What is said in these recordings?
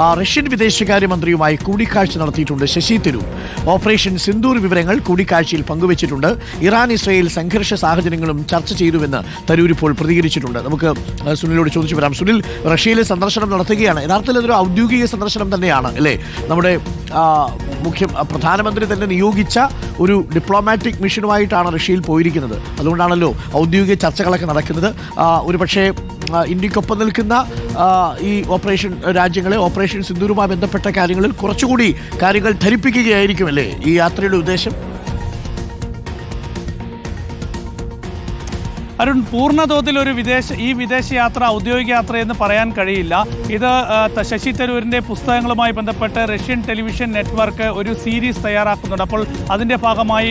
Russian വിദേശകാര്യമന്ത്രിയുമായി കൂടിക്കാഴ്ച നടത്തിയിട്ടുണ്ട് Sasi Tharoor. Operation Sindoor വിവരങ്ങൾ കൂടിക്കാഴ്ചയിൽ പങ്കുവച്ചിട്ടുണ്ട്. ഇറാൻ ഇസ്രയേൽ സംഘർഷ സാഹചര്യങ്ങളും ചർച്ച ചെയ്തുവെന്ന് തരൂർ ഇപ്പോൾ പ്രതികരിച്ചിട്ടുണ്ട്. നമുക്ക് സുനിലോട് ചോദിച്ചു വരാം. സുനിൽ റഷ്യയിലെ സന്ദർശനം നടത്തുകയാണ്. യഥാർത്ഥത്തിൽ അതൊരു ഔദ്യോഗിക സന്ദർശനം തന്നെയാണ് അല്ലേ? നമ്മുടെ മുഖ്യ പ്രധാനമന്ത്രി തന്നെ നിയോഗിച്ച ഒരു ഡിപ്ലോമാറ്റിക് മിഷനുമായിട്ടാണ് റഷ്യയിൽ പോയിരിക്കുന്നത്. അതുകൊണ്ടാണല്ലോ ഔദ്യോഗിക ചർച്ചകളൊക്കെ നടക്കുന്നത്. ഒരു ഇന്ത്യക്കൊപ്പം നിൽക്കുന്ന ഈ ഓപ്പറേഷൻ രാജ്യങ്ങളെ ഓപ്പറേഷൻ സിന്ദൂരുമായി ബന്ധപ്പെട്ട കാര്യങ്ങളിൽ കുറച്ചുകൂടി കാര്യങ്ങൾ ധരിപ്പിക്കുകയായിരിക്കും അല്ലേ ഈ യാത്രയുടെ ഉദ്ദേശം? അരുൺ പൂർണതോതിൽ ഒരു വിദേശ ഈ വിദേശ യാത്ര ഔദ്യോഗിക യാത്ര എന്ന് പറയാൻ കഴിയില്ല. ഇത് ശശി തരൂരിന്റെ പുസ്തകങ്ങളുമായി ബന്ധപ്പെട്ട് റഷ്യൻ ടെലിവിഷൻ നെറ്റ്വർക്ക് ഒരു സീരീസ് തയ്യാറാക്കുന്നുണ്ട്. അപ്പോൾ അതിന്റെ ഭാഗമായി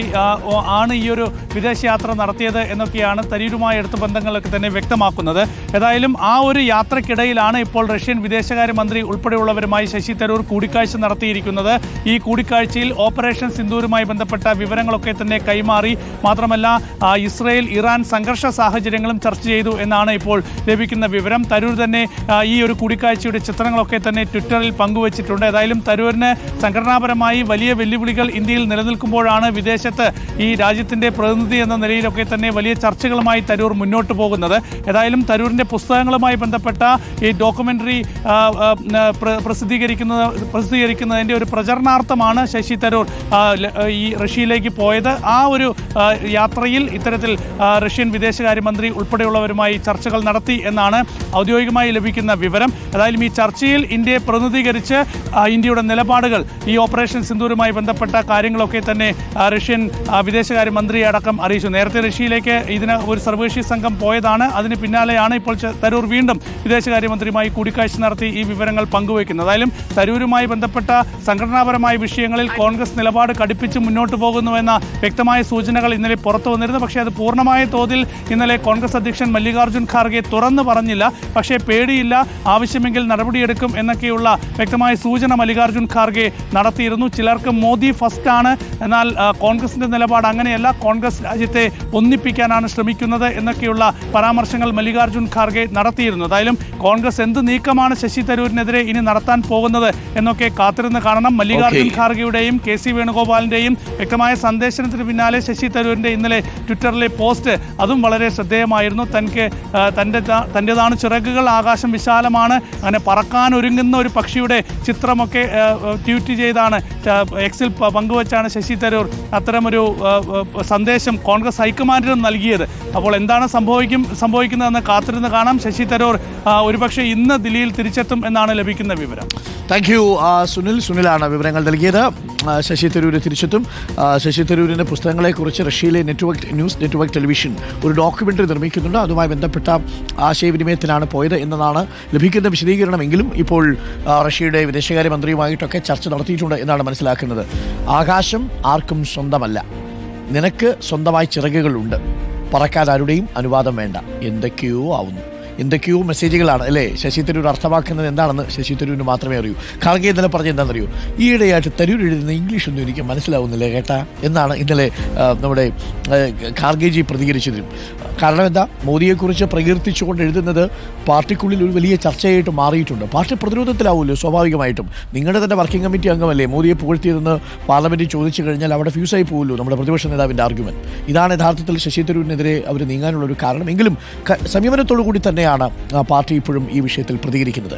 ആണ് ഈ ഒരു വിദേശ യാത്ര നടത്തിയത് എന്നൊക്കെയാണ് തരൂരുമായി എടുത്ത ബന്ധങ്ങളൊക്കെ തന്നെ വ്യക്തമാക്കുന്നത്. ഏതായാലും ആ ഒരു യാത്രക്കിടയിലാണ് ഇപ്പോൾ റഷ്യൻ വിദേശകാര്യമന്ത്രി ഉൾപ്പെടെയുള്ളവരുമായി ശശി തരൂർ കൂടിക്കാഴ്ച നടത്തിയിരിക്കുന്നത്. ഈ കൂടിക്കാഴ്ചയിൽ ഓപ്പറേഷൻ സിന്ദൂരുമായി ബന്ധപ്പെട്ട വിവരങ്ങളൊക്കെ തന്നെ കൈമാറി. മാത്രമല്ല ഇസ്രയേൽ ഇറാൻ സംഘർഷ സാഹചര്യങ്ങളും ചർച്ച ചെയ്തു എന്നാണ് ഇപ്പോൾ ലഭിക്കുന്ന വിവരം. തരൂർ തന്നെ ഈ ഒരു കൂടിക്കാഴ്ചയുടെ ചിത്രങ്ങളൊക്കെ തന്നെ ട്വിറ്ററിൽ പങ്കുവച്ചിട്ടുണ്ട്. ഏതായാലും തരൂരിന് സംഘടനാപരമായി വലിയ വെല്ലുവിളികൾ ഇന്ത്യയിൽ നിലനിൽക്കുമ്പോഴാണ് വിദേശത്ത് ഈ രാജ്യത്തിന്റെ പ്രതിനിധി എന്ന നിലയിലൊക്കെ തന്നെ വലിയ ചർച്ചകളുമായി തരൂർ മുന്നോട്ട് പോകുന്നത്. ഏതായാലും തരൂരിന്റെ പുസ്തകങ്ങളുമായി ബന്ധപ്പെട്ട ഈ പ്ര- പ്രസിദ്ധീകരിക്കുന്നത് പ്രസിദ്ധീകരിക്കുന്നതിന്റെ ഒരു പ്രചരണാർത്ഥമാണ് ശശി തരൂർ ഈ റഷ്യയിലേക്ക് പോയത്. ആ ഒരു യാത്രയിൽ ഇത്തരത്തിൽ റഷ്യൻ റഷ്യൻ വിദേശകാര്യമന്ത്രി ഉൾപ്പെടെയുള്ളവരുമായി ചർച്ചകൾ നടത്തി എന്നാണ് ഔദ്യോഗികമായി ലഭിക്കുന്ന വിവരം. ഏതായാലും ഈ ചർച്ചയിൽ ഇന്ത്യയെ പ്രതിനിധീകരിച്ച് ഇന്ത്യയുടെ നിലപാടുകൾ ഈ ഓപ്പറേഷൻ സിന്ദൂരുമായി ബന്ധപ്പെട്ട കാര്യങ്ങളൊക്കെ തന്നെ റഷ്യൻ വിദേശകാര്യമന്ത്രിയെ വിദേശകാര്യമന്ത്രി അടക്കം അറിയിച്ചു. നേരത്തെ റഷ്യയിലേക്ക് ഇതിന് ഒരു സർവകക്ഷി സംഘം പോയതാണ്. അതിന് പിന്നാലെയാണ് ഇപ്പോൾ തരൂർ വീണ്ടും വിദേശകാര്യമന്ത്രിയുമായി കൂടിക്കാഴ്ച നടത്തി ഈ വിവരങ്ങൾ പങ്കുവയ്ക്കുന്നത്. ഏതായാലും തരൂരുമായി ബന്ധപ്പെട്ട സംഘടനാപരമായ വിഷയങ്ങളിൽ കോൺഗ്രസ് നിലപാട് കടുപ്പിച്ച് മുന്നോട്ട് പോകുന്നുവെന്ന വ്യക്തമായ സൂചനകൾ ഇന്നലെ പുറത്തു വന്നിരുന്നു. പക്ഷേ അത് പൂർണമായ തോതിൽ ഇന്നലെ കോൺഗ്രസ് അധ്യക്ഷൻ മല്ലികാർജുൻ ഖാർഗെ തുറന്നു പറഞ്ഞില്ല. പക്ഷേ പേടിയില്ല ആവശ്യമെങ്കിൽ നടപടിയെടുക്കും എന്നൊക്കെയുള്ള വ്യക്തമായ സൂചന മല്ലികാർജുൻ ഖാർഗെ നടത്തിയിരുന്നു. ചിലർക്ക് മോദി ഫസ്റ്റ് ആണ്. എന്നാൽ കോൺഗ്രസിന്റെ നിലപാട് അങ്ങനെയല്ല. കോൺഗ്രസ് രാജ്യത്തെ ഒന്നിപ്പിക്കാനാണ് ശ്രമിക്കുന്നത് എന്നൊക്കെയുള്ള പരാമർശങ്ങൾ മല്ലികാർജുൻ ഖാർഗെ നടത്തിയിരുന്നു. ഏതായാലും കോൺഗ്രസ് എന്ത് നീക്കമാണ് ശശി തരൂരിനെതിരെ ഇനി നടത്താൻ പോകുന്നത് എന്നൊക്കെ കാത്തിരുന്ന് കാണണം. മല്ലികാർജുൻ. ഖാർഗെയുടെയും കെ സി വേണുഗോപാലിന്റെയും വ്യക്തമായ സന്ദേശത്തിന് പിന്നാലെ ശശി തരൂരിന്റെ ഇന്നലെ ട്വിറ്ററിലെ പോസ്റ്റ്. അതും വളരെ ശ്രദ്ധേയമായിരുന്നു. തനിക്ക് തന്റെ തന്റേതാണ് ചിറകുകൾ ആകാശം വിശാലമാണ്. അങ്ങനെ പറക്കാൻ ഒരുങ്ങുന്ന ഒരു പക്ഷിയുടെ ചിത്രമൊക്കെ ട്വീറ്റ് ചെയ്താണ് എക്സിൽ പങ്കുവച്ചാണ് ശശി തരൂർ അത്തരമൊരു സന്ദേശം കോൺഗ്രസ് ഹൈക്കമാൻഡിനും നൽകിയത്. അപ്പോൾ എന്താണ് സംഭവിക്കും സംഭവിക്കുന്നതെന്ന് കാത്തിരുന്ന് കാണാം. ശശി തരൂർ ഒരുപക്ഷെ ഇന്ന് ദില്ലിയിൽ തിരിച്ചെത്തും എന്നാണ് ലഭിക്കുന്ന വിവരം. Thank you Sunil. സുനിലാണ് വിവരങ്ങൾ നൽകിയത്. ശശി തരൂര് തിരിച്ചെത്തും. ശശി തരൂരിന്റെ പുസ്തകങ്ങളെക്കുറിച്ച് റഷ്യയിലെ നെറ്റ്വർക്ക് ന്യൂസ് നെറ്റ്വർക്ക് ടെലിവിഷൻ ഒരു ഡോക്യുമെന്ററി നിർമ്മിക്കുന്നുണ്ട്. അതുമായി ബന്ധപ്പെട്ട ആശയവിനിമയത്തിനാണ് പോയത് എന്നതാണ് ലഭിക്കുന്ന വിശദീകരണമെങ്കിലും ഇപ്പോൾ റഷ്യയുടെ വിദേശകാര്യമന്ത്രിയുമായിട്ടൊക്കെ ചർച്ച നടത്തിയിട്ടുണ്ട് എന്നാണ് മനസ്സിലാക്കുന്നത്. ആകാശം ആർക്കും സ്വന്തമല്ല. നിനക്ക് സ്വന്തമായി ചിറകുകളുണ്ട്. പറക്കാൻ ആരുടെയും അനുവാദം വേണ്ട. എന്തൊക്കെയോ ആവുന്നു. എന്തൊക്കെയോ മെസ്സേജുകളാണ്. അല്ലേ? ശശി തരൂർ അർത്ഥമാക്കുന്നത് എന്താണെന്ന് ശശി തരൂരിന് മാത്രമേ അറിയൂ. ഖാർഗെ ഇന്നലെ പറഞ്ഞ എന്താണെന്നറിയോ? ഈയിടെയായിട്ട് തരൂർ എഴുതുന്ന ഇംഗ്ലീഷ് ഒന്നും എനിക്ക് മനസ്സിലാവുന്നില്ല കേട്ടാ. എന്നാണ് ഇന്നലെ നമ്മുടെ ഖാർഗേജി പ്രതികരിച്ചതും. കാരണം എന്താ? മോദിയെക്കുറിച്ച് പ്രകീർത്തിച്ചുകൊണ്ട് എഴുതുന്നത് പാർട്ടിക്കുള്ളിൽ ഒരു വലിയ ചർച്ചയായിട്ട് മാറിയിട്ടുണ്ട്. പാർട്ടി പ്രതിരോധത്തിലാവുമല്ലോ സ്വാഭാവികമായിട്ടും. നിങ്ങളുടെ തന്നെ വർക്കിംഗ് കമ്മിറ്റി അംഗമല്ലേ? മോദിയെ പുകഴ്ത്തിയതെന്ന് പാർലമെന്റിൽ ചോദിച്ചു കഴിഞ്ഞാൽ അവിടെ ഫ്യൂസായി പോകുമല്ലോ നമ്മുടെ പ്രതിപക്ഷ നേതാവിന്റെ ആർഗ്യുമെന്റ്. ഇതാണ് യഥാർത്ഥത്തിൽ ശശി തരൂരിനെതിരെ അവർ നീങ്ങാനുള്ള ഒരു കാരണം. എങ്കിലും കൂടി തന്നെയാണ് ആ, പാർട്ടി ഇപ്പോഴും ഈ വിഷയത്തിൽ പ്രതികരിക്കുന്നത്.